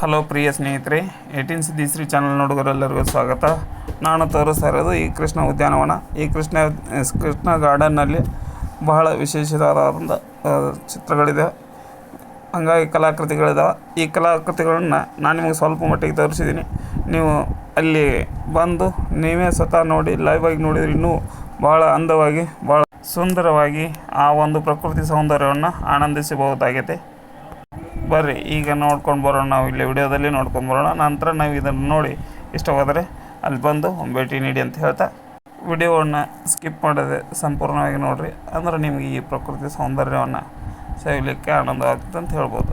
Hello ಪ್ರಿಯ ಸ್ನೇಹಿತರೆ, eighteen ಸಿದ್ದಿಶ್ರೀ channel ನೋಡುಗರೆಲ್ಲರಿಗೂ ಸ್ವಾಗತ. ನಾನು ತೋರಿಸ್ತಾ ಇರೋದು ಈ ಕೃಷ್ಣ ಉದ್ಯಾನವನ. ಈ ಕೃಷ್ಣ ಕೃಷ್ಣ ಗಾರ್ಡನ್ನಲ್ಲಿ ಬಹಳ ವಿಶೇಷವಾದಂಥ ಚಿತ್ರಗಳಿದೆ. ಹಂಗಾಗಿ ಕಲಾಕೃತಿಗಳಿದಾವೆ. ಈ ಕಲಾಕೃತಿಗಳನ್ನ ನಾನು ನಿಮಗೆ ಸ್ವಲ್ಪ ಮಟ್ಟಿಗೆ ತೋರಿಸಿದ್ದೀನಿ ನೀವು ಅಲ್ಲಿ ಬಂದು ನೀವೇ ಸ್ವತಃ ನೋಡಿ ಲೈವ್ ಆಗಿ ನೋಡಿದರೆ ಇನ್ನೂ ಭಾಳ ಅಂದವಾಗಿ ಭಾಳ ಸುಂದರವಾಗಿ ಆ ಒಂದು ಪ್ರಕೃತಿ ಸೌಂದರ್ಯವನ್ನು ಆನಂದಿಸಬಹುದಾಗಿದೆ ಬರ್ರಿ, ಈಗ ನೋಡ್ಕೊಂಡು ಬರೋಣ, ನಾವು ಇಲ್ಲಿ ವಿಡಿಯೋದಲ್ಲಿ ನೋಡ್ಕೊಂಡು ಬರೋಣ. ನಂತರ ನಾವು ಇದನ್ನು ನೋಡಿ, ಇಷ್ಟವಾದರೆ ಅಲ್ಲಿ ಬಂದು ಭೇಟಿ ನೀಡಿ ಅಂತ ಹೇಳ್ತಾ, ವಿಡಿಯೋವನ್ನು ಸ್ಕಿಪ್ ಮಾಡದೆ ಸಂಪೂರ್ಣವಾಗಿ ನೋಡಿರಿ. ಅಂದ್ರೆ ನಿಮಗೆ ಈ ಪ್ರಕೃತಿ ಸೌಂದರ್ಯವನ್ನು ಸವಿಲಿಕ್ಕೆ ಆನಂದ ಆಗ್ತದೆ ಅಂತ ಹೇಳ್ಬೋದು.